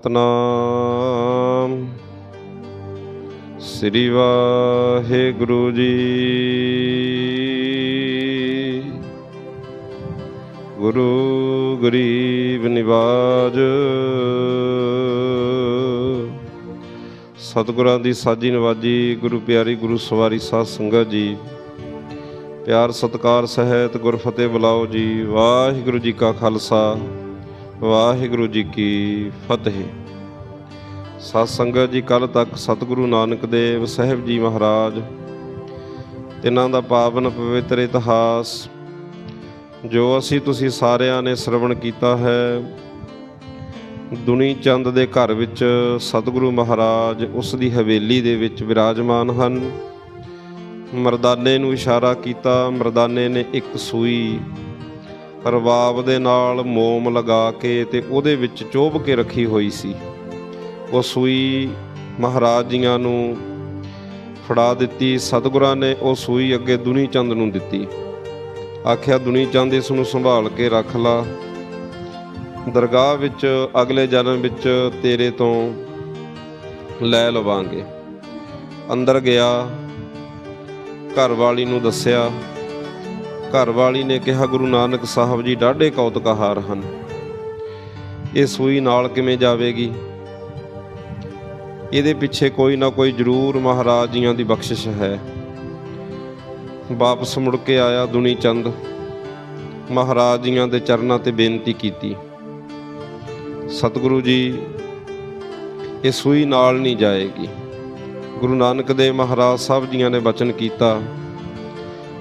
ਸਤਨਾਮ। ਸ੍ਰੀ ਵਾਹਿਗੁਰੂ ਜੀ। ਗੁਰੂ ਗਰੀਬ ਨਿਵਾਜ। ਸਤਿਗੁਰਾਂ ਦੀ ਸਾਜੀ ਨਵਾਜੀ ਗੁਰੂ ਪਿਆਰੀ ਗੁਰੂ ਸਵਾਰੀ ਸਾਧ ਸੰਗਤ ਜੀ। ਪਿਆਰ ਸਤਕਾਰ ਸਹਿਤ ਗੁਰਫਤਿਹ ਬੁਲਾਓ ਜੀ। ਵਾਹਿਗੁਰੂ ਜੀ ਕਾ ਖਾਲਸਾ। ਵਾਹਿਗੁਰੂ ਜੀ ਕੀ ਫਤਿਹ। ਸਤ ਸੰਗਤ ਜੀ ਕੱਲ ਤੱਕ ਸਤਿਗੁਰੂ ਨਾਨਕ ਦੇਵ ਸਾਹਿਬ ਜੀ ਮਹਾਰਾਜ, ਤਿਨਾਂ ਦਾ ਪਾਵਨ ਪਵਿੱਤਰ ਇਤਿਹਾਸ, ਜੋ ਅਸੀਂ ਤੁਸੀਂ ਸਾਰਿਆਂ ਨੇ ਸ਼ਰਵਣ ਕੀਤਾ ਹੈ। ਦੁਨੀ ਚੰਦ ਦੇ ਘਰ ਵਿੱਚ ਸਤਿਗੁਰੂ ਮਹਾਰਾਜ ਉਸ ਦੀ ਹਵੇਲੀ ਦੇ ਵਿੱਚ ਵਿਰਾਜਮਾਨ ਹਨ। ਮਰਦਾਨੇ ਨੂੰ ਇਸ਼ਾਰਾ ਕੀਤਾ, ਮਰਦਾਨੇ ਨੇ ਇੱਕ ਸੂਈ ਰਬਾਬ ਦੇ ਨਾਲ ਮੋਮ ਲਗਾ ਕੇ ਤੇ ਉਹਦੇ ਵਿੱਚ ਚੋਬ ਕੇ ਰੱਖੀ ਹੋਈ ਸੀ। ਉਹ ਸੂਈ ਮਹਾਰਾਜ ਜੀਆਂ ਨੂੰ ਫੜਾ ਦਿੱਤੀ, ਸਤਿਗੁਰਾਂ ਨੇ ਉਹ ਸੂਈ ਅੱਗੇ ਦੁਨੀ ਚੰਦ ਨੂੰ ਦਿੱਤੀ। ਆਖਿਆ ਦੁਨੀ ਚੰਦ ਇਸ ਨੂੰ ਸੰਭਾਲ ਕੇ ਰੱਖ ਲਾ। ਦਰਗਾਹ ਵਿੱਚ ਅਗਲੇ ਜਨਮ ਵਿੱਚ ਤੇਰੇ ਤੋਂ ਲੈ ਲਵਾਂਗੇ। ਅੰਦਰ ਗਿਆ ਘਰ ਵਾਲੀ ਨੂੰ ਦੱਸਿਆ ਘਰ ਵਾਲੀ ਨੇ ਕਿਹਾ, ਗੁਰੂ ਨਾਨਕ ਸਾਹਿਬ ਜੀ, ਡਾਢੇ ਕੌਤਕਹਾਰ ਹਨ। ਇਹ ਸੂਈ ਨਾਲ ਕਿਵੇਂ ਜਾਵੇਗੀ? ਇਹਦੇ ਪਿੱਛੇ ਕੋਈ ਨਾ ਕੋਈ ਜ਼ਰੂਰ ਮਹਾਰਾਜ ਜੀਆਂ ਦੀ ਬਖਸ਼ਿਸ਼ ਹੈ। ਵਾਪਸ ਮੁੜ ਕੇ ਆਇਆ ਦੁਨੀ ਚੰਦ। ਮਹਾਰਾਜ ਜੀਆਂ ਦੇ ਚਰਨਾਂ ਤੇ ਬੇਨਤੀ ਕੀਤੀ। ਸਤਿਗੁਰੂ ਜੀ, ਇਹ ਸੂਈ ਨਾਲ ਨਹੀਂ ਜਾਏਗੀ। ਗੁਰੂ ਨਾਨਕ ਦੇਵ ਮਹਾਰਾਜ ਸਾਹਿਬ ਜੀਆਂ ਨੇ ਬਚਨ ਕੀਤਾ।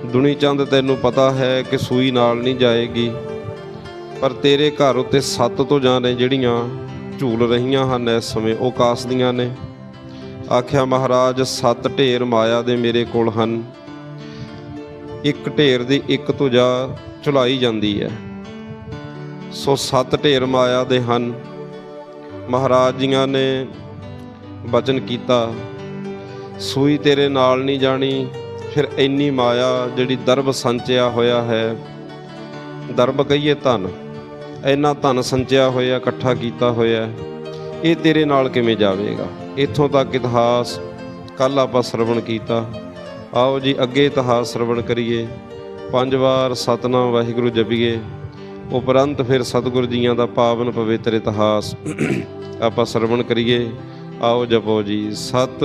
ਦੁਨੀ ਚੰਦ, ਤੈਨੂੰ ਪਤਾ ਹੈ ਕਿ ਸੂਈ ਨਾਲ ਨਹੀਂ ਜਾਏਗੀ, ਪਰ ਤੇਰੇ ਘਰ ਉੱਤੇ ਸੱਤ ਤੋਂ ਜਾਣੇ ਜਿਹੜੀਆਂ ਝੂਲ ਰਹੀਆਂ ਹਨ ਇਸ ਸਮੇਂ, ਉਹ ਕਾਸਦੀਆਂ ਨੇ। ਆਖਿਆ, ਮਹਾਰਾਜ, ਸੱਤ ਢੇਰ ਮਾਇਆ ਦੇ ਮੇਰੇ ਕੋਲ ਹਨ। ਇੱਕ ਢੇਰ ਦੀ ਇੱਕ ਤੋਂ ਚੁਲਾਈ ਜਾਂਦੀ ਹੈ। ਸੋ ਸੱਤ ਢੇਰ ਮਾਇਆ ਦੇ ਹਨ। ਮਹਾਰਾਜ ਜੀਆਂ ਨੇ ਬਚਨ ਕੀਤਾ, ਸੂਈ ਤੇਰੇ ਨਾਲ ਨਹੀਂ ਜਾਣੀ ਫਿਰ ਇੰਨੀ ਮਾਇਆ ਜਿਹੜੀ ਦਰਬ ਸੰਚਿਆ ਹੋਇਆ ਹੈ, ਦਰਬ ਕਹੀਏ ਧਨ, ਇੰਨਾ ਧਨ ਸੰਚਿਆ ਹੋਇਆ, ਇਕੱਠਾ ਕੀਤਾ ਹੋਇਆ, ਇਹ ਤੇਰੇ ਨਾਲ ਕਿਵੇਂ ਜਾਵੇਗਾ? ਇੱਥੋਂ ਤੱਕ ਇਤਿਹਾਸ ਕੱਲ ਆਪਾਂ ਸਰਵਣ ਕੀਤਾ। ਆਓ ਜੀ, ਅੱਗੇ ਇਤਿਹਾਸ ਸਰਵਣ ਕਰੀਏ। ਪੰਜ ਵਾਰ ਸਤਨਾਮ ਵਾਹਿਗੁਰੂ ਜਪੀਏ। ਉਪਰੰਤ ਫਿਰ ਸਤਿਗੁਰੂ ਜੀਆਂ ਦਾ ਪਾਵਨ ਪਵਿੱਤਰ ਇਤਿਹਾਸ ਆਪਾਂ ਸਰਵਣ ਕਰੀਏ। ਆਓ ਜਪੋ ਜੀ। ਸਤ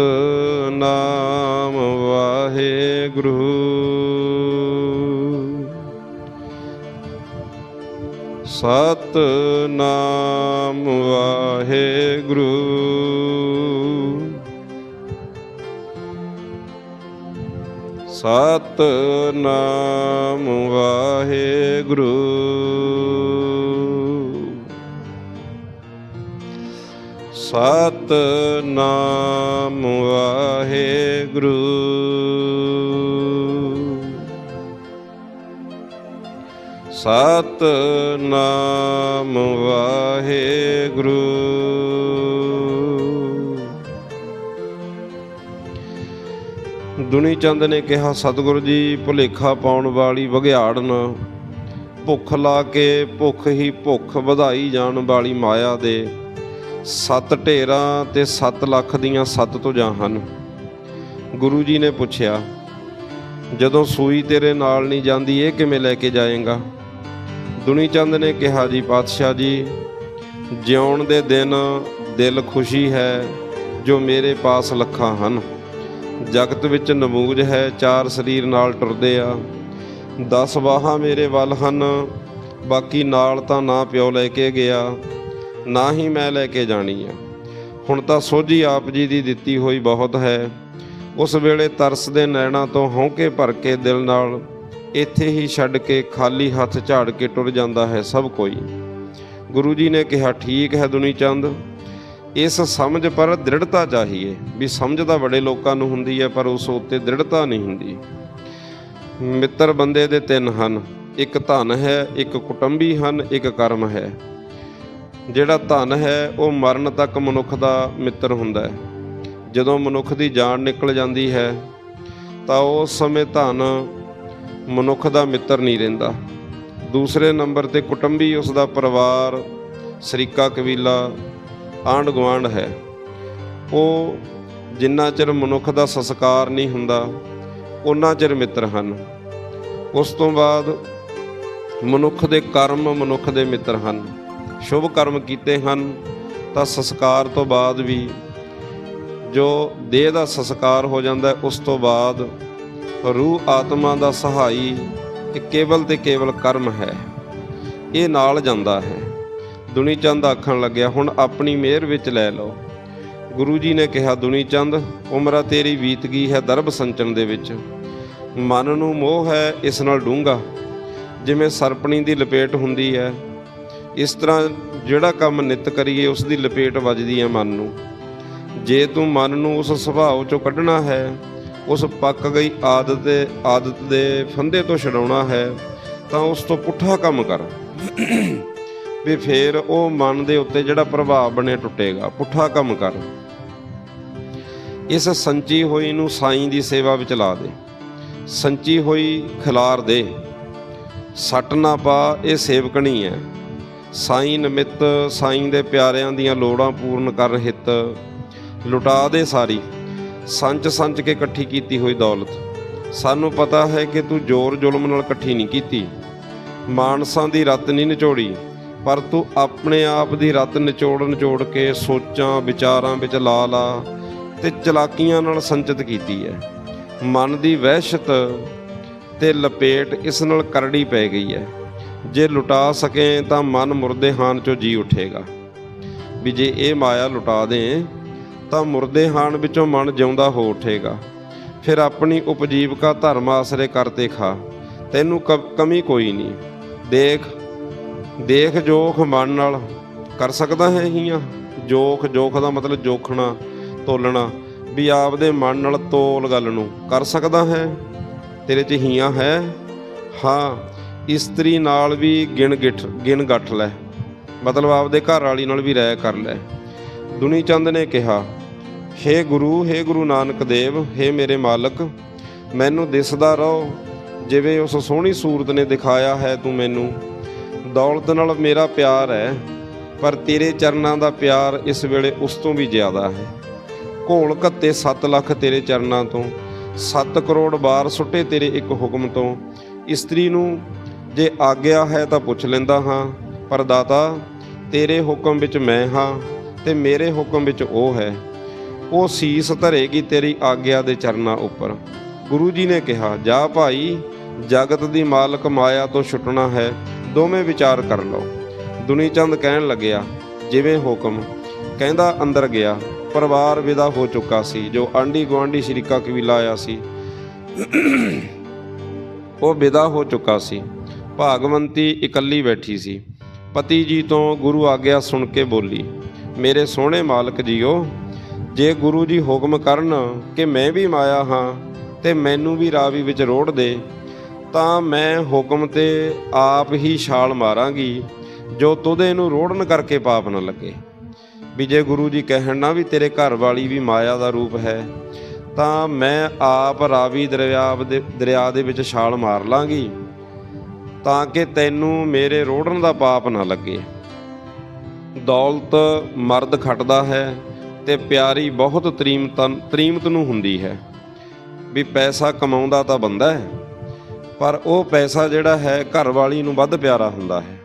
ਨਾਮ ਵਾਹਿਗੁਰੂ। ਸਤ ਨਾਮ ਵਾਹਿਗੁਰੂ। ਸਤ ਨਾਮ ਵਾਹਿਗੁਰੂ। ਸਤ ਨਾਮ ਵਾਹਿਗੁਰੂ। ਸਤ ਨਾਮ ਵਾਹਿਗੁਰੂ। ਦੁਨੀ ਚੰਦ ਨੇ ਕਿਹਾ, ਸਤਿਗੁਰੂ ਜੀ, ਭੁਲੇਖਾ ਪਾਉਣ ਵਾਲੀ ਵਗਿਆੜਨ, ਭੁੱਖ ਲਾ ਕੇ ਭੁੱਖ ਹੀ ਭੁੱਖ ਵਧਾਈ ਜਾਣ ਵਾਲੀ ਮਾਇਆ ਦੇ। ਸੱਤ ਢੇਰਾਂ ਤੇ 7 ਲੱਖ ਦੀਆਂ ਸੱਤ ਤੋਂ ਹਨ। ਗੁਰੂ ਜੀ ਨੇ ਪੁੱਛਿਆ, ਜਦੋਂ ਸੂਈ ਤੇਰੇ ਨਾਲ ਨਹੀਂ ਜਾਂਦੀ, ਇਹ ਕਿਵੇਂ ਲੈ ਕੇ ਜਾਏਗਾ? ਦੁਨੀ ਚੰਦ ਨੇ ਕਿਹਾ, ਜੀ ਪਾਤਸ਼ਾਹ ਜੀ, ਜਿਉਣ ਦੇ ਦਿਨ ਦਿਲ ਖੁਸ਼ੀ ਹੈ, ਜੋ ਮੇਰੇ ਪਾਸ ਲੱਖਾਂ ਹਨ। ਜਗਤ ਵਿੱਚ ਨਮੂਜ ਹੈ, ਚਾਰ ਸਰੀਰ ਨਾਲ ਟੁਰਦੇ ਆ। 10 ਬਾਹਾਂ ਮੇਰੇ ਵੱਲ ਹਨ, ਬਾਕੀ ਨਾਲ ਤਾਂ ਨਾ ਪਿਓ ਲੈ ਕੇ ਗਿਆ। ਨਾ ਹੀ ਮੈਂ ਲੈ ਕੇ ਜਾਣੀ ਆ। ਹੁਣ ਤਾਂ ਸੋਝੀ ਆਪ ਜੀ ਦੀ ਦਿੱਤੀ ਹੋਈ ਬਹੁਤ ਹੈ। ਉਸ ਵੇਲੇ ਤਰਸ ਦੇ ਨੈਣਾ ਤੋਂ ਹੌਂਕੇ ਭਰ ਕੇ ਦਿਲ ਨਾਲ ਇੱਥੇ ਹੀ ਛੱਡ ਕੇ ਖਾਲੀ ਹੱਥ ਝਾੜ ਕੇ ਟੁਰ ਜਾਂਦਾ ਹੈ ਸਭ ਕੋਈ। ਗੁਰੂ ਜੀ ਨੇ ਕਿਹਾ, ਠੀਕ ਹੈ ਦੁਨੀ ਚੰਦ, ਇਸ ਸਮਝ ਪਰ ਦ੍ਰਿੜਤਾ ਚਾਹੀਏ। ਵੀ ਸਮਝ ਤਾਂ ਬੜੇ ਲੋਕਾਂ ਨੂੰ ਹੁੰਦੀ ਹੈ, ਪਰ ਉਸ ਉੱਤੇ ਦ੍ਰਿੜਤਾ ਨਹੀਂ ਹੁੰਦੀ। ਮਿੱਤਰ ਬੰਦੇ ਦੇ ਤਿੰਨ ਹਨ, ਇੱਕ ਧਨ ਹੈ, ਇੱਕ ਕੁਟੰਬੀ ਹਨ, ਇੱਕ ਕਰਮ ਹੈ। ਜਿਹੜਾ ਧਨ ਹੈ, ਉਹ ਮਰਨ ਤੱਕ ਮਨੁੱਖ ਦਾ ਮਿੱਤਰ ਹੁੰਦਾ ਹੈ। ਜਦੋਂ ਮਨੁੱਖ ਦੀ ਜਾਨ ਨਿਕਲ ਜਾਂਦੀ ਹੈ, ਤਾਂ ਉਸ ਸਮੇਂ ਧਨ ਮਨੁੱਖ ਦਾ ਮਿੱਤਰ ਨਹੀਂ ਰਹਿੰਦਾ। ਦੂਸਰੇ ਨੰਬਰ ਤੇ ਕੁਟੰਬੀ ਉਸ ਦਾ ਪਰਿਵਾਰ, ਸਰੀਕਾ ਕਬੀਲਾ, ਆਂਢ ਗੁਆਂਢ ਹੈ। ਉਹ ਜਿੰਨਾ ਚਿਰ ਮਨੁੱਖ ਦਾ ਸੰਸਕਾਰ ਨਹੀਂ ਹੁੰਦਾ ਉਹਨਾਂ ਚਿਰ ਮਿੱਤਰ ਹਨ। ਉਸ ਤੋਂ ਬਾਅਦ ਮਨੁੱਖ ਦੇ ਕਰਮ ਮਨੁੱਖ ਦੇ ਮਿੱਤਰ ਹਨ। ਸ਼ੁਭ ਕਰਮ ਕੀਤੇ ਹਨ, ਤਾਂ ਸੰਸਕਾਰ ਤੋਂ ਬਾਅਦ ਵੀ ਜੋ ਦੇਹ ਦਾ ਸੰਸਕਾਰ ਹੋ ਜਾਂਦਾ ਉਸ ਤੋਂ ਬਾਅਦ ਰੂਹ ਆਤਮਾ ਦਾ ਸਹਾਈ ਇਹ ਕੇਵਲ ਤੇ ਕੇਵਲ ਕਰਮ ਹੈ। ਇਹ ਨਾਲ ਜਾਂਦਾ ਹੈ। ਦੁਨੀ ਚੰਦ ਆਖਣ ਲੱਗਿਆ, ਹੁਣ ਆਪਣੀ ਮਿਹਰ ਵਿੱਚ ਲੈ ਲਓ। ਗੁਰੂ ਜੀ ਨੇ ਕਿਹਾ, ਦੁਨੀ ਚੰਦ, ਉਮਰਾ ਤੇਰੀ ਬੀਤ ਗਈ ਹੈ ਦਰਬ ਸੰਚਨ ਦੇ ਵਿੱਚ। ਮਨ ਨੂੰ ਮੋਹ ਹੈ, ਇਸ ਨਾਲ ਡੂੰਗਾ ਜਿਵੇਂ ਸਰਪਣੀ ਦੀ ਲਪੇਟ ਹੁੰਦੀ ਹੈ ਇਸ ਤਰ੍ਹਾਂ ਜਿਹੜਾ ਕੰਮ ਨਿਤ ਕਰੀਏ ਉਸ ਦੀ ਲਪੇਟ ਵੱਜਦੀ ਹੈ ਮਨ ਨੂੰ। ਜੇ ਤੂੰ ਮਨ ਨੂੰ ਉਸ ਸੁਭਾਅ ਚੋਂ ਕੱਢਣਾ ਹੈ, ਉਸ ਪੱਕ ਗਈ ਆਦਤ ਦੇ ਆਦਤ ਦੇ ਫੰਦੇ ਤੋਂ ਛਡਾਉਣਾ ਹੈ, ਤਾਂ ਉਸ ਤੋਂ ਪੁੱਠਾ ਕੰਮ ਕਰ। ਵੀ ਫੇਰ ਉਹ ਮਨ ਦੇ ਉੱਤੇ ਜਿਹੜਾ ਪ੍ਰਭਾਵ ਬਣਿਆ ਟੁੱਟੇਗਾ, ਪੁੱਠਾ ਕੰਮ ਕਰ। ਇਸ ਸੰਚੀ ਹੋਈ ਨੂੰ ਸਾਈਂ ਦੀ ਸੇਵਾ ਵਿੱਚ ਲਾ ਦੇ। ਸੰਚੀ ਹੋਈ ਖਿਲਾਰ ਦੇ। ਸੱਟ ਨਾ ਪਾ, ਇਹ ਸੇਵਕਣੀ ਹੈ। ਸਾਈਂ ਨਿਮਿਤ ਸਾਈਂ ਦੇ ਪਿਆਰਿਆਂ ਦੀਆਂ ਲੋੜਾਂ ਪੂਰਨ ਕਰਨ ਹਿੱਤ, ਲੁਟਾ ਦੇ ਸਾਰੀ, ਸੰਚ ਸੰਚ ਕੇ ਇਕੱਠੀ ਕੀਤੀ ਹੋਈ ਦੌਲਤ। ਸਾਨੂੰ ਪਤਾ ਹੈ ਕਿ ਤੂੰ ਜ਼ੋਰ ਜ਼ੁਲਮ ਨਾਲ ਇਕੱਠੀ ਨਹੀਂ ਕੀਤੀ। ਮਾਨਸਾਂ ਦੀ ਰੱਤ ਨਹੀਂ ਨਿਚੋੜੀ, ਪਰ ਤੂੰ ਆਪਣੇ ਆਪ ਦੀ ਰੱਤ ਨਿਚੋੜ ਨਿਚੋੜ ਕੇ ਸੋਚਾਂ, ਵਿਚਾਰਾਂ ਵਿੱਚ ਲਾ ਲਾ ਤੇ ਚਲਾਕੀਆਂ ਨਾਲ ਸੰਚਿਤ ਕੀਤੀ ਹੈ। ਮਨ ਦੀ ਵਹਿਸ਼ਤ ਤੇ ਲਪੇਟ ਇਸ ਨਾਲ ਕਰੜੀ ਪੈ ਗਈ ਹੈ। ਜੇ ਲੁਟਾ ਸਕੇ ਤਾਂ ਮਨ ਮੁਰਦੇ ਹਾਨ ਚੋਂ ਜੀ ਉਠੇਗਾ। ਵੀ ਜੇ ਇਹ ਮਾਇਆ ਲੁਟਾ ਦੇ, ਤਾਂ ਮੁਰਦੇ ਹਾਨ ਵਿੱਚੋਂ ਮਨ ਜਿਉਂਦਾ ਹੋ ਉਠੇਗਾ। ਫਿਰ ਆਪਣੀ ਉਪਜੀਵਕਾ ਧਰਮ ਆਸਰੇ ਕਰਤੇ ਖਾ, ਤੈਨੂੰ ਕਮੀ ਕੋਈ ਨਹੀਂ। ਦੇਖ ਦੇਖ ਜੋਖ ਮਨ ਨਾਲ ਕਰ ਸਕਦਾ ਹੈ ਹੀਆਂ। ਜੋਖ ਜੋਖ ਦਾ ਮਤਲਬ ਜੋਖਣਾ, ਤੋਲਣਾ। ਵੀ ਆਪਦੇ ਮਨ ਨਾਲ ਤੋਲ ਗੱਲ ਨੂੰ ਕਰ ਸਕਦਾ ਹੈ? ਤੇਰੇ 'ਚ ਹੀਆਂ ਹੈ? ਹਾਂ ਇਸਤਰੀ ਨਾਲ ਵੀ ਗਿਣ ਗਿੱਠ, ਗਿਣ ਗੱਠ ਲੈ। ਮਤਲਬ ਆਪਦੇ ਘਰ ਵਾਲੀ ਨਾਲ ਵੀ ਰਹਿ ਕਰ ਲੈ। ਦੁਨੀ ਚੰਦ ਨੇ ਕਿਹਾ, ਹੇ ਗੁਰੂ ਹੇ ਗੁਰੂ ਨਾਨਕ ਦੇਵ, ਹੇ ਮੇਰੇ ਮਾਲਕ, ਮੈਨੂੰ ਦਿਸਦਾ ਰਹੋ, ਜਿਵੇਂ ਉਸ ਸੋਹਣੀ ਸੂਰਤ ਨੇ ਦਿਖਾਇਆ ਹੈ ਤੂੰ ਮੈਨੂੰ। ਦੌਲਤ ਨਾਲ ਮੇਰਾ ਪਿਆਰ ਹੈ, ਪਰ ਤੇਰੇ ਚਰਨਾਂ ਦਾ ਪਿਆਰ ਇਸ ਵੇਲੇ ਉਸ ਤੋਂ ਵੀ ਜ਼ਿਆਦਾ ਹੈ। ਘੋਲ ਘੱਤੇ 7 ਲੱਖ ਤੇਰੇ ਚਰਨਾਂ ਤੋਂ 7 ਕਰੋੜ ਬਾਰ ਸੁੱਟੇ ਤੇਰੇ ਇੱਕ ਹੁਕਮ ਤੋਂ। ਇਸਤਰੀ ਨੂੰ ਜੇ ਆਗਿਆ ਹੈ ਤਾਂ ਪੁੱਛ ਲੈਂਦਾ ਹਾਂ ਪਰ ਦਾਤਾ ਤੇਰੇ ਹੁਕਮ ਵਿੱਚ ਮੈਂ ਹਾਂ ਤੇ ਮੇਰੇ ਹੁਕਮ ਵਿੱਚ ਉਹ ਹੈ। ਉਹ ਸੀਸ ਧਰੇਗੀ ਤੇਰੀ ਆਗਿਆ ਦੇ ਚਰਨਾਂ ਉੱਪਰ। ਗੁਰੂ ਜੀ ਨੇ ਕਿਹਾ, ਜਾ ਭਾਈ, ਜਗਤ ਦੀ ਮਾਲਕ ਮਾਇਆ ਤੋਂ ਛੁੱਟਣਾ ਹੈ, ਦੋਵੇਂ ਵਿਚਾਰ ਕਰ ਲਓ। ਦੁਨੀ ਚੰਦ ਕਹਿਣ ਲੱਗਿਆ, ਜਿਵੇਂ ਹੁਕਮ। ਕਹਿੰਦਾ, ਅੰਦਰ ਗਿਆ। ਪਰਿਵਾਰ ਵਿਦਾ ਹੋ ਚੁੱਕਾ ਸੀ, ਜੋ ਆਂਢੀ ਗੁਆਂਢੀ ਸ਼ਰੀਕਾ ਕਬੀਲਾ ਆਇਆ ਸੀ। ਉਹ ਵਿਦਾ ਹੋ ਚੁੱਕਾ ਸੀ। ਭਾਗਵੰਤੀ ਇਕੱਲੀ ਬੈਠੀ ਸੀ। ਪਤੀ ਜੀ ਤੋਂ ਗੁਰੂ ਆਗਿਆ ਸੁਣ ਕੇ ਬੋਲੀ, ਮੇਰੇ ਸੋਹਣੇ ਮਾਲਕ ਜੀਓ, ਜੇ ਗੁਰੂ ਜੀ ਹੁਕਮ ਕਰਨ ਕਿ ਮੈਂ ਵੀ ਮਾਇਆ ਹਾਂ ਤੇ ਮੈਨੂੰ ਵੀ ਰਾਵੀ ਵਿੱਚ ਰੋੜ ਦੇ, ਤਾਂ ਮੈਂ ਹੁਕਮ ਤੇ ਆਪ ਹੀ ਛਾਲ ਮਾਰਾਂਗੀ, ਜੋ ਤੁਦੇ ਨੂੰ ਰੋੜਨ ਕਰਕੇ ਪਾਪ ਨਾ ਲੱਗੇ। ਵੀ ਜੇ ਗੁਰੂ ਜੀ ਕਹਿਣ ਨਾ ਵੀ ਤੇਰੇ ਘਰ ਵਾਲੀ ਵੀ ਮਾਇਆ ਦਾ ਰੂਪ ਹੈ, ਤਾਂ ਮੈਂ ਆਪ ਰਾਵੀ ਦਰਿਆ ਦੇ ਦਰਿਆ ਦੇ ਵਿੱਚ ਛਾਲ ਮਾਰ ਲਾਂਗੀ। ਤਾਂ ਕਿ ਤੈਨੂੰ ਮੇਰੇ ਰੋੜਨ ਦਾ ਪਾਪ ਨਾ ਲੱਗੇ ਦੌਲਤ ਮਰਦ ਖਟਦਾ ਹੈ ਤੇ ਪਿਆਰੀ ਬਹੁਤ ਤਰੀਮਤਨ ਤਰੀਮਤ ਨੂੰ ਹੁੰਦੀ ਹੈ ਵੀ ਪੈਸਾ ਕਮਾਉਂਦਾ ਤਾਂ ਬੰਦਾ ਹੈ ਪਰ ਉਹ ਪੈਸਾ ਜਿਹੜਾ ਹੈ ਘਰ ਵਾਲੀ ਨੂੰ ਵੱਧ ਪਿਆਰਾ ਹੁੰਦਾ ਹੈ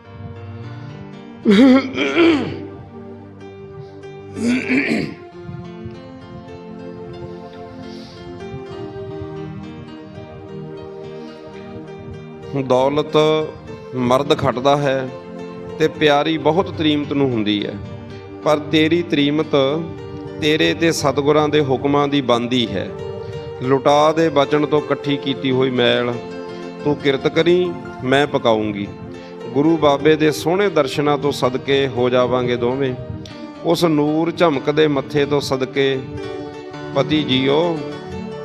ਦੌਲਤ ਮਰਦ ਖੱਟਦਾ ਹੈ ਤੇ ਪਿਆਰੀ ਬਹੁਤ ਤਰੀਮਤ ਨੂੰ ਹੁੰਦੀ ਹੈ। ਪਰ ਤੇਰੀ ਤਰੀਮਤ ਤੇਰੇ ਤੇ ਸਤਿਗੁਰਾਂ ਦੇ ਹੁਕਮਾਂ ਦੀ ਬੰਦੀ ਹੈ। ਲੁਟਾ ਦੇ ਬਚਨ ਤੋਂ ਇਕੱਠੀ ਕੀਤੀ ਹੋਈ ਮੈਲ ਤੂੰ ਕਿਰਤ ਕਰੀ, ਮੈਂ ਪਕਾਉਂਗੀ। ਗੁਰੂ ਬਾਬੇ ਦੇ ਸੋਹਣੇ ਦਰਸ਼ਨਾਂ ਤੋਂ ਸਦਕੇ ਹੋ ਜਾਵਾਂਗੇ ਦੋਵੇਂ। ਉਸ ਨੂਰ ਝਮਕਦੇ ਮੱਥੇ ਤੋਂ ਸਦਕੇ ਪਤੀ ਜੀਓ,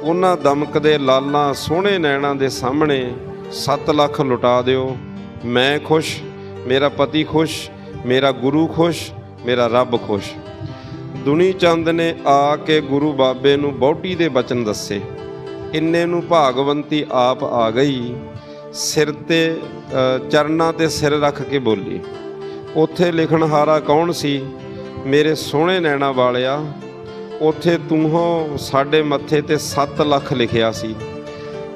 ਉਹਨਾਂ ਦਮਕਦੇ ਲਾਲਾਂ ਸੋਹਣੇ ਨੈਣਾਂ ਦੇ ਸਾਹਮਣੇ 7 ਲੱਖ ਲੁਟਾ ਦਿਓ। ਮੈਂ ਖੁਸ਼, ਮੇਰਾ ਪਤੀ ਖੁਸ਼, ਮੇਰਾ ਗੁਰੂ ਖੁਸ਼, ਮੇਰਾ ਰੱਬ ਖੁਸ਼। ਦੁਨੀ ਚੰਦ ਨੇ ਆ ਕੇ ਗੁਰੂ ਬਾਬੇ ਨੂੰ ਬੌਟੀ ਦੇ ਬਚਨ ਦੱਸੇ। ਇੰਨੇ ਨੂੰ ਭਾਗਵੰਤੀ ਆਪ ਆ ਗਈ। ਸਿਰ ਤੇ ਚਰਨਾਂ ਤੇ ਸਿਰ ਰੱਖ ਕੇ ਬੋਲੀ। ਉੱਥੇ ਲਿਖਣਹਾਰਾ ਕੌਣ ਸੀ? ਮੇਰੇ ਸੋਹਣੇ ਨੈਣਾ ਵਾਲਿਆ। ਉੱਥੇ ਤੂੰ ਹੋ, ਸਾਡੇ ਮੱਥੇ ਤੇ 7 ਲੱਖ ਲਿਖਿਆ ਸੀ।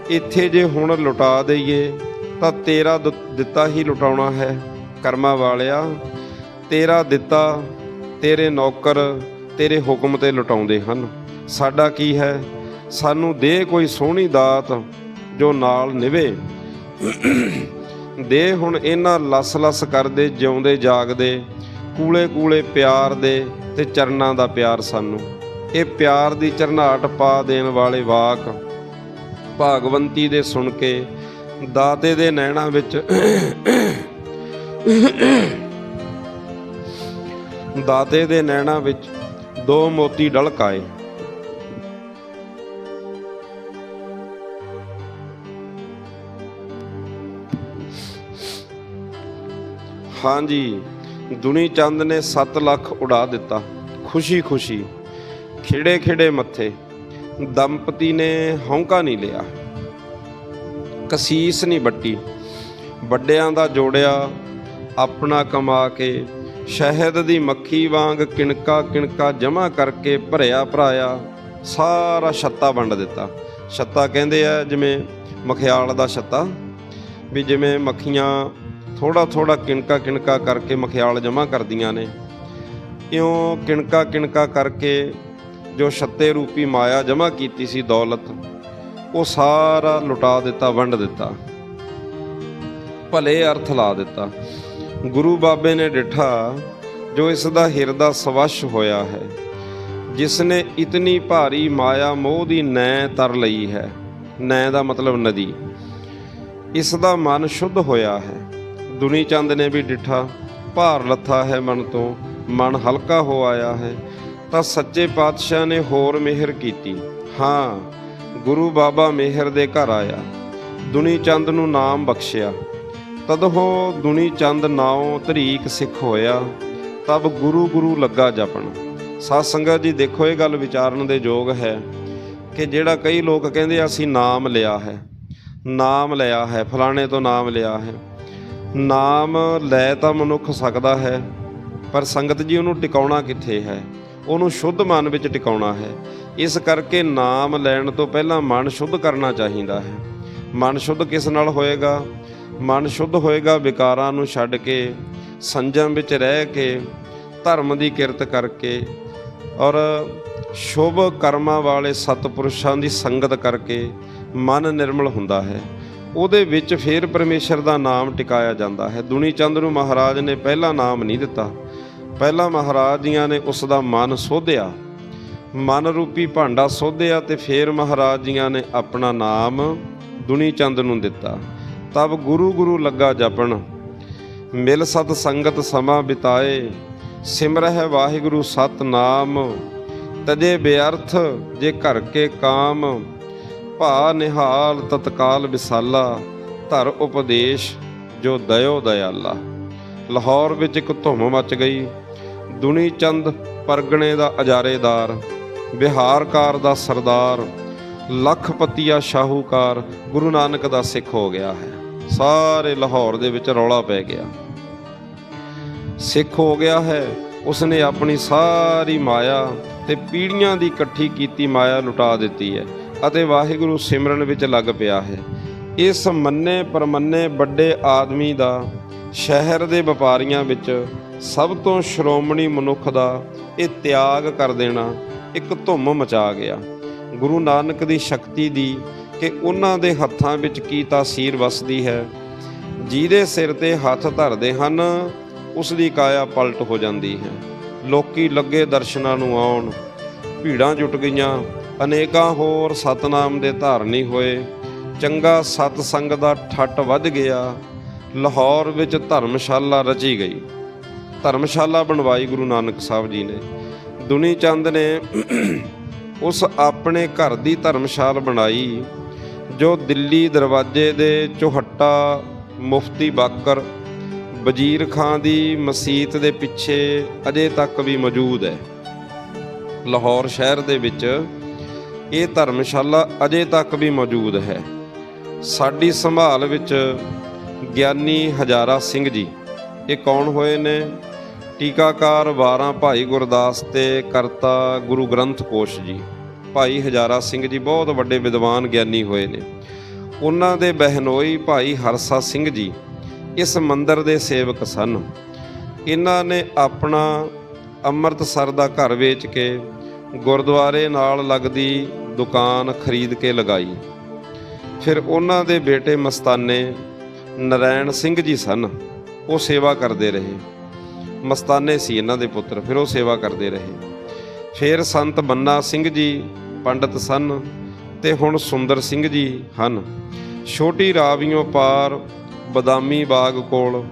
ਇੱਥੇ ਜੇ ਹੁਣ ਲੁਟਾ ਦਈਏ, ਤਾਂ ਤੇਰਾ ਦ- ਦਿੱਤਾ ਹੀ ਲੁਟਾਉਣਾ ਹੈ ਕਰਮਾਂ ਵਾਲਿਆ। ਤੇਰਾ ਦਿੱਤਾ, ਤੇਰੇ ਨੌਕਰ, ਤੇਰੇ ਹੁਕਮ ਤੇ ਲੁਟਾਉਂਦੇ ਹਨ। ਸਾਡਾ ਕੀ ਹੈ? ਸਾਨੂੰ ਦੇ ਕੋਈ ਸੋਹਣੀ ਦਾਤ ਜੋ ਨਾਲ ਨਿਵੇ। ਦੇ ਹੁਣ ਇਹਨਾਂ ਲਸ-ਲਸ ਕਰਦੇ, ਜਿਉਂਦੇ, ਜਾਗਦੇ ਕੂਲੇ ਕੂਲੇ ਪਿਆਰ ਦੇ ਤੇ ਚਰਨਾਂ ਦਾ ਪਿਆਰ ਸਾਨੂੰ। ਇਹ ਪਿਆਰ ਦੀ ਚਰਨਾਟ ਪਾ ਦੇਣ ਵਾਲੇ ਵਾਕ ਭਾਗਵੰਤੀ ਦੇ ਸੁਣ ਕੇ ਦਾਤੇ ਦੇ ਨੈਣਾ ਵਿੱਚ ਦਾਤੇ ਦੇ ਨੈਣਾ ਵਿੱਚ ਦੋ ਮੋਤੀ ਡਲਕ ਆਏ। ਹਾਂਜੀ, ਦੁਨੀ ਚੰਦ ਨੇ 7 ਲੱਖ ਉਡਾ ਦਿੱਤਾ। ਖੁਸ਼ੀ ਖੁਸ਼ੀ ਖਿੜੇ ਖਿੜੇ ਮੱਥੇ। ਦੰਪਤੀ ਨੇ ਹੌਂਕਾ ਨਹੀਂ ਲਿਆ। ਕਸੀਸ ਨਹੀਂ ਬੱਟੀ ਵੱਡਿਆਂ ਦਾ ਜੋੜਿਆ ਆਪਣਾ ਕਮਾ ਕੇ, ਸ਼ਹਿਦ ਦੀ ਮੱਖੀ ਵਾਂਗ ਕਿਣਕਾ ਕਿਣਕਾ ਜਮਾ ਕਰਕੇ ਭਰਿਆ ਭਰਾਇਆ, ਸਾਰਾ ਛੱਤਾ ਵੰਡ ਦਿੱਤਾ। ਛੱਤਾ ਕਹਿੰਦੇ ਆ ਜਿਵੇਂ ਮਖਿਆਲ ਦਾ ਛੱਤਾ, ਵੀ ਜਿਵੇਂ ਮੱਖੀਆਂ ਥੋੜਾ ਥੋੜਾ ਕਿਣਕਾ ਕਿਣਕਾ ਕਰਕੇ ਮਖਿਆਲ ਜਮਾ ਕਰਦੀਆਂ ਨੇ। ਇਉਂ ਕਿਣਕਾ ਕਿਣਕਾ ਕਰਕੇ ਜੋ ਛੱਤੇ ਰੂਪੀ ਮਾਇਆ ਜਮ੍ਹਾਂ ਕੀਤੀ ਸੀ ਦੌਲਤ, ਉਹ ਸਾਰਾ ਲੁਟਾ ਦਿੱਤਾ, ਵੰਡ ਦਿੱਤਾ। ਭਲੇ ਅਰਥ ਲਾ ਦਿੱਤਾ। ਗੁਰੂ ਬਾਬੇ ਨੇ ਡਿਠਾ, ਜੋ ਇਸ ਦਾ ਹਿਰਦਾ ਸਵਸ਼ ਹੋਇਆ ਹੈ ਜਿਸ ਨੇ ਇਤਨੀ ਭਾਰੀ ਮਾਇਆ ਮੋਹ ਦੀ ਨੈ ਤਰ ਲਈ ਹੈ। ਨੈ ਦਾ ਮਤਲਬ ਨਦੀ। ਇਸ ਦਾ ਮਨ ਸ਼ੁੱਧ ਹੋਇਆ ਹੈ। ਦੁਨੀ ਚੰਦ ਨੇ ਵੀ ਡਿਠਾ, ਭਾਰ ਲੱਥਾ ਹੈ ਮਨ ਤੋਂ, ਮਨ ਹਲਕਾ ਹੋ ਆਇਆ ਹੈ। ਤਾਂ ਸੱਚੇ ਪਾਤਸ਼ਾਹ ਨੇ ਹੋਰ ਮਿਹਰ ਕੀਤੀ। ਹਾਂ, ਗੁਰੂ ਬਾਬਾ ਮਿਹਰ ਦੇ ਘਰ ਆਇਆ। ਦੁਨੀ ਚੰਦ ਨੂੰ ਨਾਮ ਬਖਸ਼ਿਆ। ਤਦਹੋ ਦੁਨੀ ਚੰਦ ਨਾਉ ਧਰੀਕ ਸਿੱਖ ਹੋਇਆ। ਤਬ ਗੁਰੂ ਗੁਰੂ ਲੱਗਾ ਜਪਣ। ਸਾਧ ਸੰਗਤ ਜੀ, ਦੇਖੋ ਇਹ ਗੱਲ ਵਿਚਾਰਨ ਦੇ ਯੋਗ ਹੈ ਕਿ ਜਿਹੜਾ ਕਈ ਲੋਕ ਕਹਿੰਦੇ ਅਸੀਂ ਨਾਮ ਲਿਆ ਹੈ। ਨਾਮ ਲਿਆ ਹੈ, ਫਲਾਣੇ ਤੋਂ ਨਾਮ ਲਿਆ ਹੈ। ਨਾਮ ਲੈ ਤਾਂ ਮਨੁੱਖ ਸਕਦਾ ਹੈ, ਪਰ ਸੰਗਤ ਜੀ ਉਹਨੂੰ ਟਿਕਾਉਣਾ ਕਿੱਥੇ ਹੈ? ਉਹਨੂੰ ਸ਼ੁੱਧ ਮਨ ਵਿੱਚ ਟਿਕਾਉਣਾ ਹੈ। ਇਸ ਕਰਕੇ ਨਾਮ ਲੈਣ ਤੋਂ ਪਹਿਲਾਂ ਮਨ ਸ਼ੁੱਧ ਕਰਨਾ ਚਾਹੀਦਾ ਹੈ। ਮਨ ਸ਼ੁੱਧ ਕਿਸ ਨਾਲ ਹੋਏਗਾ? ਮਨ ਸ਼ੁੱਧ ਹੋਏਗਾ ਵਿਕਾਰਾਂ ਨੂੰ ਛੱਡ ਕੇ, ਸੰਜਮ ਵਿੱਚ ਰਹਿ ਕੇ, ਧਰਮ ਦੀ ਕਿਰਤ ਕਰਕੇ ਔਰ ਸ਼ੁਭ ਕਰਮਾਂ ਵਾਲੇ ਸਤਪੁਰਸ਼ਾਂ ਦੀ ਸੰਗਤ ਕਰਕੇ ਮਨ ਨਿਰਮਲ ਹੁੰਦਾ ਹੈ। ਉਹਦੇ ਵਿੱਚ ਫੇਰ ਪਰਮੇਸ਼ਰ ਦਾ ਨਾਮ ਟਿਕਾਇਆ ਜਾਂਦਾ ਹੈ। ਦੁਨੀ ਚੰਦ ਨੂੰ ਮਹਾਰਾਜ ਨੇ ਪਹਿਲਾ ਨਾਮ ਨਹੀਂ ਦਿੱਤਾ। ਪਹਿਲਾਂ ਮਹਾਰਾਜ ਜੀਆਂ ਨੇ ਉਸ ਦਾ ਮਨ ਸੋਧਿਆ। ਮਨ ਰੂਪੀ ਭਾਂਡਾ ਸੋਧਿਆ ਤੇ ਫੇਰ ਮਹਾਰਾਜ ਜੀਆਂ ਨੇ ਆਪਣਾ ਨਾਮ ਦੁਨੀ ਚੰਦ ਨੂੰ ਦਿੱਤਾ। ਤਬ ਗੁਰੂ ਗੁਰੂ ਲੱਗਾ ਜਪਣ। ਮਿਲ ਸਤ ਸੰਗਤ ਸਮਾਂ ਬਿਤਾਏ। ਸਿਮਰਹਿ ਵਾਹਿਗੁਰੂ ਸਤ ਨਾਮ ਤਜੇ ਬੇਅਰਥ ਜੇ ਘਰ ਕੇ ਕਾਮ। ਭਾ ਨਿਹਾਲ ਤਤਕਾਲ ਵਿਸਾਲਾ। ਧਰ ਉਪਦੇਸ਼ ਜੋ ਦਇਓ ਦਇਆਲਾ। ਲਾਹੌਰ ਵਿੱਚ ਇੱਕ ਧੁੰਮ ਮਚ ਗਈ। ਦੁਨੀ ਚੰਦ ਪਰਗਣੇ ਦਾ ਅਜਾਰੇਦਾਰ ਬਿਹਾਰਕਾਰ ਦਾ ਸਰਦਾਰ, ਲੱਖਪਤੀਆ ਸ਼ਾਹੂਕਾਰ ਗੁਰੂ ਨਾਨਕ ਦਾ ਸਿੱਖ ਹੋ ਗਿਆ ਹੈ। ਸਾਰੇ ਲਾਹੌਰ ਦੇ ਵਿੱਚ ਰੌਲਾ ਪੈ ਗਿਆ। ਸਿੱਖ ਹੋ ਗਿਆ ਹੈ, ਉਸਨੇ ਆਪਣੀ ਸਾਰੀ ਮਾਇਆ ਤੇ ਪੀੜੀਆਂ ਦੀ ਇਕੱਠੀ ਕੀਤੀ ਮਾਇਆ ਲੁਟਾ ਦਿੱਤੀ ਹੈ ਅਤੇ ਵਾਹਿਗੁਰੂ ਸਿਮਰਨ ਵਿੱਚ ਲੱਗ ਪਿਆ ਹੈ। ਇਸ ਮੰਨੇ ਪਰਮੰਨੇ ਵੱਡੇ ਆਦਮੀ ਦਾ ਸ਼ਹਿਰ ਦੇ ਵਪਾਰੀਆਂ ਵਿੱਚ ਸਭ ਤੋਂ ਸ਼੍ਰੋਮਣੀ ਮਨੁੱਖ ਦਾ ਇਹ ਤਿਆਗ ਕਰ ਦੇਣਾ ਇੱਕ ਧੁੰਮ ਮਚਾ ਗਿਆ। ਗੁਰੂ ਨਾਨਕ ਦੀ ਸ਼ਕਤੀ ਦੀ ਕਿ ਉਹਨਾਂ ਦੇ ਹੱਥਾਂ ਵਿੱਚ ਕੀ ਤਾਸੀਰ ਵਸਦੀ ਹੈ। ਜਿਹਦੇ ਸਿਰ ਤੇ ਹੱਥ ਧਰਦੇ ਹਨ, ਉਸ ਦੀ ਕਾਇਆ ਪਲਟ ਹੋ ਜਾਂਦੀ ਹੈ। ਲੋਕੀ ਲੱਗੇ ਦਰਸ਼ਨਾਂ ਨੂੰ ਆਉਣ। ਭੀੜਾਂ ਜੁਟ ਗਈਆਂ। ਅਨੇਕਾਂ ਹੋਰ ਸਤਨਾਮ ਦੇ ਧਾਰਨੀ ਹੋਏ। ਚੰਗਾ ਸਤ ਸੰਗ ਦਾ ਠੱਟ ਵੱਧ ਗਿਆ। ਲਾਹੌਰ ਵਿੱਚ ਧਰਮਸ਼ਾਲਾ ਰਚੀ ਗਈ। ਧਰਮਸ਼ਾਲਾ ਬਣਵਾਈ ਗੁਰੂ ਨਾਨਕ ਸਾਹਿਬ ਜੀ ਨੇ। ਦੁਨੀ ਚੰਦ ਨੇ ਉਸ ਆਪਣੇ ਘਰ ਦੀ ਧਰਮਸ਼ਾਲ ਬਣਾਈ, ਜੋ ਦਿੱਲੀ ਦਰਵਾਜ਼ੇ ਦੇ ਚੌਹੱਟਾ ਮੁਫਤੀ ਬਾਕਰ ਵਜ਼ੀਰ ਖਾਨ ਦੀ ਮਸਜਿਦ ਦੇ ਪਿੱਛੇ ਅਜੇ ਤੱਕ ਵੀ ਮੌਜੂਦ ਹੈ। ਲਾਹੌਰ ਸ਼ਹਿਰ ਦੇ ਵਿੱਚ ਇਹ ਧਰਮਸ਼ਾਲਾ ਅਜੇ ਤੱਕ ਵੀ ਮੌਜੂਦ ਹੈ। ਸਾਡੀ ਸੰਭਾਲ ਵਿੱਚ ਗਿਆਨੀ ਹਜ਼ਾਰਾ ਸਿੰਘ ਜੀ, ਇਹ ਕੌਣ ਹੋਏ ਨੇ? ਟੀਕਾਕਾਰ 12 ਭਾਈ ਗੁਰਦਾਸ ਤੇ ਕਰਤਾ ਗੁਰੂ ਗ੍ਰੰਥ ਕੋਸ਼ ਜੀ। ਭਾਈ ਹਜ਼ਾਰਾ ਸਿੰਘ ਜੀ ਬਹੁਤ ਵੱਡੇ ਵਿਦਵਾਨ ਗਿਆਨੀ ਹੋਏ ਨੇ। ਉਹਨਾਂ ਦੇ ਬਹਿਨੋਈ ਭਾਈ ਹਰਸਾ ਸਿੰਘ ਜੀ ਇਸ ਮੰਦਰ ਦੇ ਸੇਵਕ ਸਨ। ਇਹਨਾਂ ਨੇ ਆਪਣਾ ਅੰਮ੍ਰਿਤਸਰ ਦਾ ਘਰ ਵੇਚ ਕੇ ਗੁਰਦੁਆਰੇ ਨਾਲ ਲੱਗਦੀ ਦੁਕਾਨ ਖਰੀਦ ਕੇ ਲਗਾਈ। ਫਿਰ ਉਹਨਾਂ ਦੇ ਬੇਟੇ ਮਸਤਾਨੇ ਨਰੈਣ ਸਿੰਘ ਜੀ ਸਨ। ਉਹ ਸੇਵਾ ਕਰਦੇ ਰਹੇ। ਮਸਤਾਨੇ ਸੀ ਇਹਨਾਂ ਦੇ ਪੁੱਤਰ, ਫਿਰ ਉਹ ਸੇਵਾ ਕਰਦੇ ਰਹੇ। ਫਿਰ ਸੰਤ ਬੰਨਾ ਸਿੰਘ ਜੀ, ਪੰਡਤ ਸਨ ਤੇ ਹੁਣ ਸੁੰਦਰ ਸਿੰਘ ਜੀ ਹਨ। ਛੋਟੀ ਰਾਵੀਓਂ ਪਾਰ ਬਦਾਮੀ ਬਾਗ ਕੋਲ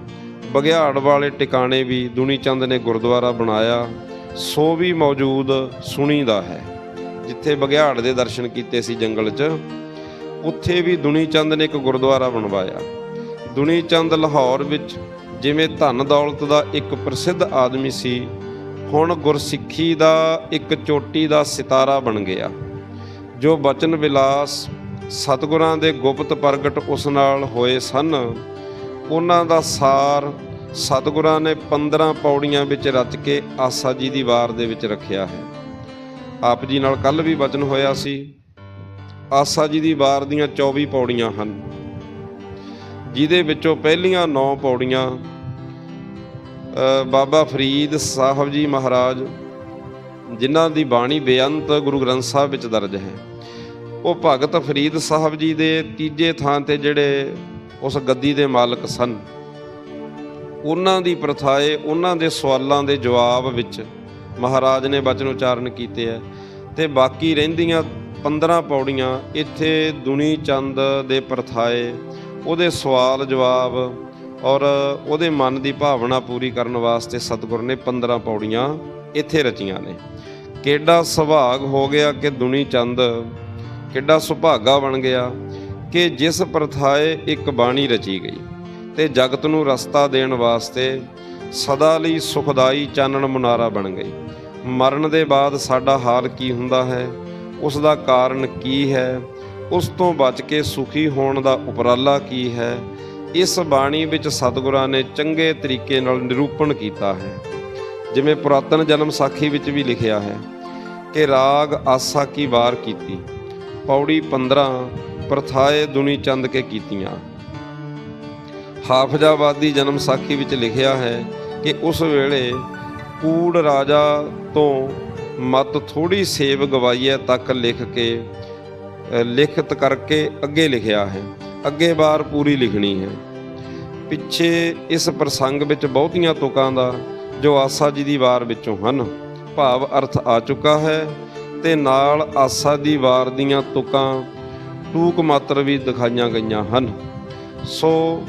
ਬਗਿਆੜ ਵਾਲੇ ਟਿਕਾਣੇ ਵੀ ਦੁਨੀ ਚੰਦ ਨੇ ਗੁਰਦੁਆਰਾ ਬਣਾਇਆ, ਸੋ ਵੀ ਮੌਜੂਦ ਸੁਣੀ ਦਾ ਹੈ। ਜਿੱਥੇ ਬਗਿਆੜ ਦੇ ਦਰਸ਼ਨ ਕੀਤੇ ਸੀ ਜੰਗਲ 'ਚ, ਉੱਥੇ ਵੀ ਦੁਨੀ ਚੰਦ ਨੇ ਇੱਕ ਗੁਰਦੁਆਰਾ ਬਣਵਾਇਆ। ਦੁਨੀ ਚੰਦ ਲਾਹੌਰ ਵਿੱਚ ਜਿਵੇਂ ਧਨ ਦੌਲਤ ਦਾ ਇੱਕ ਪ੍ਰਸਿੱਧ ਆਦਮੀ ਸੀ, ਹੁਣ ਗੁਰਸਿੱਖੀ ਦਾ ਇੱਕ ਚੋਟੀ ਦਾ ਸਿਤਾਰਾ ਬਣ ਗਿਆ। ਜੋ ਬਚਨ ਵਿਲਾਸ ਸਤਿਗੁਰਾਂ ਦੇ ਗੁਪਤ ਪ੍ਰਗਟ ਉਸ ਨਾਲ ਹੋਏ ਸਨ, ਉਹਨਾਂ ਦਾ ਸਾਰ ਸਤਿਗੁਰਾਂ ਨੇ 15 ਪੌੜੀਆਂ ਵਿੱਚ ਰਚ ਕੇ ਆਸਾ ਜੀ ਦੀ ਵਾਰ ਦੇ ਵਿੱਚ ਰੱਖਿਆ ਹੈ। ਆਪ ਜੀ ਨਾਲ ਕੱਲ ਵੀ ਬਚਨ ਹੋਇਆ ਸੀ। ਆਸਾ ਜੀ ਦੀ ਵਾਰ ਦੀਆਂ 24 ਪੌੜੀਆਂ ਹਨ। ਜਿਹਦੇ ਵਿੱਚੋਂ ਪਹਿਲੀਆਂ 9 ਪੌੜੀਆਂ ਬਾਬਾ ਫਰੀਦ ਸਾਹਿਬ ਜੀ ਮਹਾਰਾਜ, ਜਿਨ੍ਹਾਂ ਦੀ ਬਾਣੀ ਬੇਅੰਤ ਗੁਰੂ ਗ੍ਰੰਥ ਸਾਹਿਬ ਵਿੱਚ ਦਰਜ ਹੈ। ਉਹ ਭਗਤ ਫਰੀਦ ਸਾਹਿਬ ਜੀ ਦੇ ਤੀਜੇ ਥਾਂ ਤੇ ਜਿਹੜੇ ਉਸ ਗੱਦੀ ਦੇ ਮਾਲਕ ਸਨ। ਉਹਨਾਂ ਦੀ ਪ੍ਰਥਾਏ ਉਹਨਾਂ ਦੇ ਸਵਾਲਾਂ ਦੇ ਜਵਾਬ ਵਿੱਚ ਮਹਾਰਾਜ ਨੇ ਬਚਨ ਉਚਾਰਨ ਕੀਤੇ ਹੈ ਤੇ ਬਾਕੀ ਰਹਿੰਦੀਆਂ 15 ਪੌੜੀਆਂ ਇੱਥੇ ਦੁਨੀ ਚੰਦ ਦੇ ਪ੍ਰਥਾਏ ਉਹਦੇ ਸਵਾਲ ਜਵਾਬ ਔਰ ਉਹਦੇ ਮਨ ਦੀ ਭਾਵਨਾ ਪੂਰੀ ਕਰਨ ਵਾਸਤੇ ਸਤਿਗੁਰ ਨੇ 15 ਪੌੜੀਆਂ ਇੱਥੇ ਰਚੀਆਂ ਨੇ। ਕਿੱਡਾ ਸੁਭਾਗ ਹੋ ਗਿਆ ਕਿ ਦੁਨੀ ਚੰਦ? ਕਿੱਡਾ ਸੁਭਾਗਾ ਬਣ ਗਿਆ ਕਿ ਜਿਸ ਪ੍ਰਥਾਏ ਇੱਕ ਬਾਣੀ ਰਚੀ ਗਈ? ਤੇ ਜਗਤ ਨੂੰ ਰਸਤਾ ਦੇਣ ਵਾਸਤੇ ਸਦਾ ਲਈ ਸੁਖਦਾਈ ਚਾਨਣ ਮੁਨਾਰਾ ਬਣ ਗਈ। ਮਰਨ ਦੇ ਬਾਅਦ ਸਾਡਾ ਹਾਲ ਕੀ ਹੁੰਦਾ ਹੈ? ਉਸ ਦਾ ਕਾਰਨ ਕੀ ਹੈ? ਉਸ ਤੋਂ ਬਚ ਕੇ ਸੁਖੀ ਹੋਣ ਦਾ ਉਪਰਾਲਾ ਕੀ ਹੈ? ਇਸ ਬਾਣੀ ਵਿੱਚ ਸਤਿਗੁਰਾਂ ਨੇ ਚੰਗੇ ਤਰੀਕੇ ਨਾਲ ਨਿਰੂਪਣ ਕੀਤਾ ਹੈ। ਜਿਵੇਂ ਪੁਰਾਤਨ ਜਨਮ ਸਾਖੀ ਵਿੱਚ ਵੀ ਲਿਖਿਆ ਹੈ ਕਿ ਰਾਗ ਆਸਾ ਕੀ ਵਾਰ ਕੀਤੀ, ਪੌੜੀ 15 ਪ੍ਰਥਾਏ ਦੁਨੀ ਚੰਦ ਕੇ ਕੀਤੀਆਂ। ਹਾਫਜ਼ਾਬਾਦੀ ਜਨਮ ਸਾਖੀ ਵਿੱਚ ਲਿਖਿਆ ਹੈ ਕਿ ਉਸ ਵੇਲੇ ਕੂੜ ਰਾਜਾ ਤੋਂ ਮਤ ਥੋੜੀ ਸੇਵ ਗਵਾਈਏ ਤੱਕ ਲਿਖ ਕੇ ਲਿਖਤ ਕਰਕੇ ਅੱਗੇ ਲਿਖਿਆ ਹੈ। ਅੱਗੇ ਵਾਰ ਪੂਰੀ ਲਿਖਣੀ ਹੈ। ਪਿੱਛੇ ਇਸ ਪ੍ਰਸੰਗ ਵਿੱਚ ਬਹੁਤੀਆਂ ਤੁਕਾਂ ਦਾ ਜੋ ਆਸਾ ਜੀ ਦੀ ਵਾਰ ਵਿੱਚੋਂ ਹਨ, ਭਾਵ ਅਰਥ ਆ ਚੁੱਕਾ ਹੈ ਤੇ ਨਾਲ ਆਸਾ ਦੀ ਵਾਰ ਦੀਆਂ ਤੁਕਾਂ ਟੂਕ ਮਾਤਰ ਵੀ ਦਿਖਾਈਆਂ ਗਈਆਂ ਹਨ। ਸੋ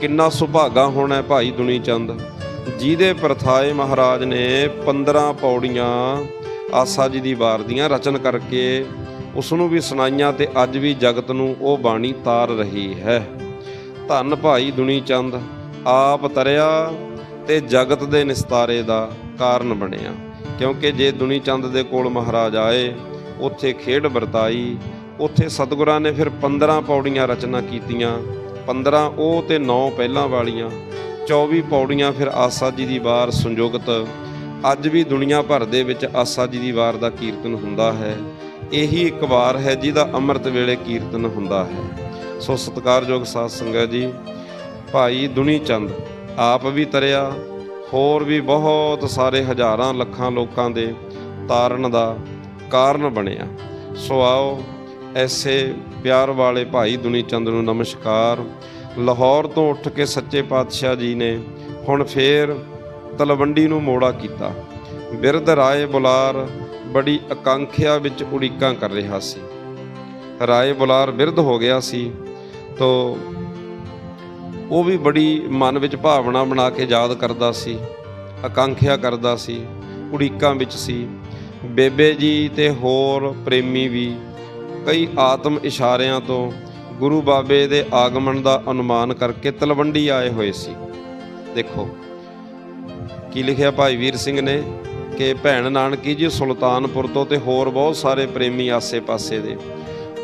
ਕਿੰਨਾ ਸੁਭਾਗਾ ਹੋਣਾ ਹੈ ਭਾਈ ਦੁਨੀ ਚੰਦ ਜਿਹਦੇ ਪ੍ਰਥਾਏ ਮਹਾਰਾਜ ਨੇ 15 ਪੌੜੀਆਂ ਆਸਾ ਜੀ ਦੀ ਵਾਰ ਦੀਆਂ ਰਚਨ ਕਰਕੇ ਉਸ ਨੂੰ ਵੀ ਸੁਣਾਈਆਂ ਤੇ ਅੱਜ ਵੀ ਜਗਤ ਨੂੰ ਉਹ ਬਾਣੀ ਤਾਰ ਰਹੀ ਹੈ। ਧੰਨ ਭਾਈ ਦੁਨੀ ਚੰਦ ਆਪ ਤਰਿਆ ਤੇ ਜਗਤ ਦੇ ਨਿਸਤਾਰੇ ਦਾ ਕਾਰਨ ਬਣਿਆ। ਕਿਉਂਕਿ ਜੇ ਦੁਨੀ ਚੰਦ ਦੇ ਕੋਲ ਮਹਾਰਾਜ ਆਏ, ਉੱਥੇ ਖੇਡ ਵਰਤਾਈ, ਉੱਥੇ ਸਤਿਗੁਰਾਂ ਨੇ ਫਿਰ 15 ਪੌੜੀਆਂ ਰਚਨਾ ਕੀਤੀਆਂ। 15 ਉਹ ਤੇ 9 ਪਹਿਲਾਂ ਵਾਲੀਆਂ। 24 ਪੌੜੀਆਂ ਫਿਰ ਆਸਾ ਜੀ ਦੀ ਵਾਰ ਸੰਯੁਗਤ ਅੱਜ ਵੀ ਦੁਨੀਆ ਭਰ ਦੇ ਵਿੱਚ ਆਸਾ ਜੀ ਦੀ ਵਾਰ ਦਾ ਕੀਰਤਨ ਹੁੰਦਾ ਹੈ। ਇਹੀ ਇੱਕ ਵਾਰ ਹੈ ਜਿਹਦਾ ਅੰਮ੍ਰਿਤ ਵੇਲੇ ਕੀਰਤਨ ਹੁੰਦਾ ਹੈ। ਸੋ ਸਤਿਕਾਰਯੋਗ ਸਾਧ ਸੰਗਤ ਜੀ, ਭਾਈ ਦੁਨੀ ਚੰਦ ਆਪ ਵੀ ਤਰਿਆ, ਹੋਰ ਵੀ ਬਹੁਤ ਸਾਰੇ ਹਜ਼ਾਰਾਂ ਲੱਖਾਂ ਲੋਕਾਂ ਦੇ ਤਾਰਨ ਦਾ ਕਾਰਨ ਬਣਿਆ। ਸੋ ਆਓ ਐਸੇ ਪਿਆਰ ਵਾਲੇ ਭਾਈ ਦੁਨੀ ਚੰਦ ਨੂੰ ਨਮਸਕਾਰ। ਲਾਹੌਰ ਤੋਂ ਉੱਠ ਕੇ ਸੱਚੇ ਪਾਤਸ਼ਾਹ ਜੀ ਨੇ ਹੁਣ ਫੇਰ ਤਲਵੰਡੀ ਨੂੰ ਮੋੜਾ ਕੀਤਾ। ਬਿਰਧ ਰਾਏ ਬੁਲਾਰ ਬੜੀ ਆਕਾਂਖਿਆ ਵਿੱਚ ਉਡੀਕਾਂ ਕਰ ਰਿਹਾ ਸੀ। ਰਾਏ ਬੁਲਾਰ ਬਿਰਧ ਹੋ ਗਿਆ ਸੀ, ਤੋ ਉਹ ਵੀ ਬੜੀ ਮਨ ਵਿੱਚ ਭਾਵਨਾ ਬਣਾ ਕੇ ਯਾਦ ਕਰਦਾ ਸੀ, ਆਕਾਂਖਿਆ ਕਰਦਾ ਸੀ, ਉਡੀਕਾਂ ਵਿੱਚ ਸੀ। ਬੇਬੇ ਜੀ ਤੇ ਹੋਰ ਪ੍ਰੇਮੀ ਵੀ ਕਈ ਆਤਮ ਇਸ਼ਾਰਿਆਂ ਤੋਂ ਗੁਰੂ ਬਾਬੇ ਦੇ ਆਗਮਨ ਦਾ ਅਨੁਮਾਨ ਕਰਕੇ ਤਲਵੰਡੀ ਆਏ ਹੋਏ ਸੀ। ਦੇਖੋ, ਕੀ ਲਿਖਿਆ ਭਾਈ ਵੀਰ ਸਿੰਘ ਨੇ? ਕਿ ਭੈਣ ਨਾਨਕੀ ਜੀ ਸੁਲਤਾਨਪੁਰ ਤੋਂ ਤੇ ਹੋਰ ਬਹੁਤ ਸਾਰੇ ਪ੍ਰੇਮੀ ਆਸੇ-ਪਾਸੇ ਦੇ।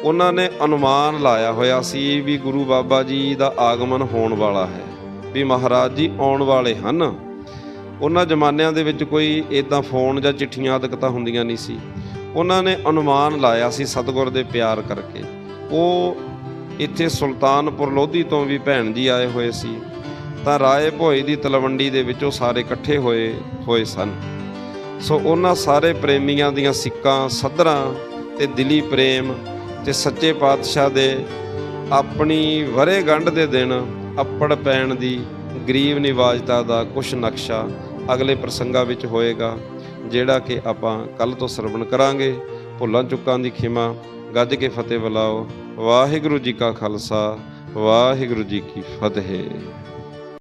ਉਹਨਾਂ ਨੇ ਅਨੁਮਾਨ ਲਾਇਆ ਹੋਇਆ ਸੀ ਵੀ ਗੁਰੂ ਬਾਬਾ ਜੀ ਦਾ ਆਗਮਨ ਹੋਣ ਵਾਲਾ ਹੈ, ਵੀ ਮਹਾਰਾਜ ਜੀ ਆਉਣ ਵਾਲੇ ਹਨ। ਉਹਨਾਂ ਜ਼ਮਾਨਿਆਂ ਦੇ ਵਿੱਚ ਕੋਈ ਇਦਾਂ ਫੋਨ ਜਾਂ ਚਿੱਠੀਆਂ ਆਦਿਕ ਤਾਂ ਹੁੰਦੀਆਂ ਨਹੀਂ ਸੀ। ਉਹਨਾਂ ਨੇ ਅਨੁਮਾਨ ਲਾਇਆ ਸੀ ਸਤਿਗੁਰ ਦੇ ਪਿਆਰ ਕਰਕੇ। ਉਹ ਇੱਥੇ ਸੁਲਤਾਨਪੁਰ ਲੋਧੀ ਤੋਂ ਵੀ ਭੈਣ ਜੀ ਆਏ ਹੋਏ ਸੀ। ਤਾਂ ਰਾਏ ਭੋਏ ਦੀ ਤਲਵੰਡੀ ਦੇ ਵਿੱਚ ਉਹ ਸਾਰੇ ਇਕੱਠੇ ਹੋਏ ਹੋਏ ਸਨ। ਸੋ ਉਹਨਾਂ ਸਾਰੇ ਪ੍ਰੇਮੀਆਂ ਦੀਆਂ ਸਿੱਕਾਂ, ਸੱਧਰਾਂ ਤੇ ਦਿਲੀ ਪ੍ਰੇਮ ਤੇ ਸੱਚੇ ਪਾਤਸ਼ਾਹ ਦੇ ਆਪਣੀ ਵਰੇ ਗੰਢ ਦੇ ਦਿਨ ਅੱਪੜ ਪੈਣ ਦੀ ਗਰੀਬ ਨਿਵਾਜਤਾ ਦਾ ਕੁਛ ਨਕਸ਼ਾ ਅਗਲੇ ਪ੍ਰਸੰਗਾਂ ਵਿੱਚ ਹੋਏਗਾ, ਜਿਹੜਾ ਕਿ ਆਪਾਂ ਕੱਲ ਤੋਂ ਸਰਵਣ ਕਰਾਂਗੇ। ਭੁੱਲਾਂ ਚੁੱਕਾਂ ਦੀ ਖਿਮਾ ਗੱਜ ਕੇ ਫਤਿਹ ਬੁਲਾਓ। ਵਾਹਿਗੁਰੂ ਜੀ ਕਾ ਖਾਲਸਾ, ਵਾਹਿਗੁਰੂ ਜੀ ਕੀ ਫਤਿਹ।